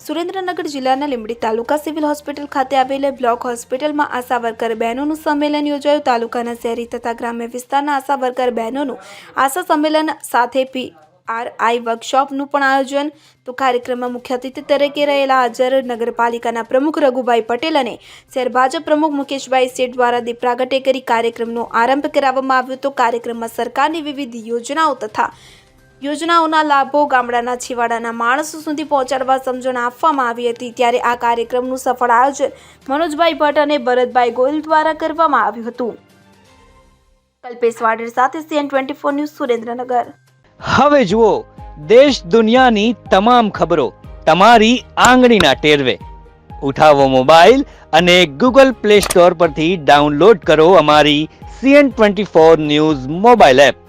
સુરેન્દ્રનગર જિલ્લાના લીંબડી તાલુકા civil hospital ખાતે આવેલ બ્લોક હોસ્પિટલમાં આશા વર્કર બહેનોનું સંમેલન યોજાયું. તાલુકાના શહેરી તથા ગ્રામ્ય વિસ્તારના આશા વર્કર બહેનોનું આશા સંમેલન સાથે પી આર આઈ વર્કશોપનું પણ આયોજન. તો કાર્યક્રમમાં મુખ્ય અતિથિ તરીકે રહેલા હાજર નગરપાલિકાના પ્રમુખ રઘુભાઈ પટેલ અને શહેર ભાજપ પ્રમુખ મુકેશભાઈ શેઠ દ્વારા દીપ પ્રાગટ્ય કરી કાર્યક્રમનો આરંભ કરાવવામાં આવ્યો. તો કાર્યક્રમમાં સરકારની વિવિધ યોજનાઓ તથા યોજનાઓના લાભો ગામડાના છેવાડાના માણસો સુધી પહોંચાડવા સમજણ આપવામાં આવી હતી. ત્યારે આ કાર્યક્રમનું સફળ આયોજન મનોજભાઈ ભટ્ટ અને ભરતભાઈ ગોયલ દ્વારા કરવામાં આવ્યું હતું. કલ્પેશ વાડેર સાથે CN twenty four news Surendranagar. હવે જુઓ, દેશ દુનિયાની તમામ ખબરો તમારી આંગળીના ટેરવે. ઉઠાવો મોબાઈલ અને ગૂગલ પ્લે સ્ટોર પરથી ડાઉનલોડ કરો અમારી CN twenty four news mobile app.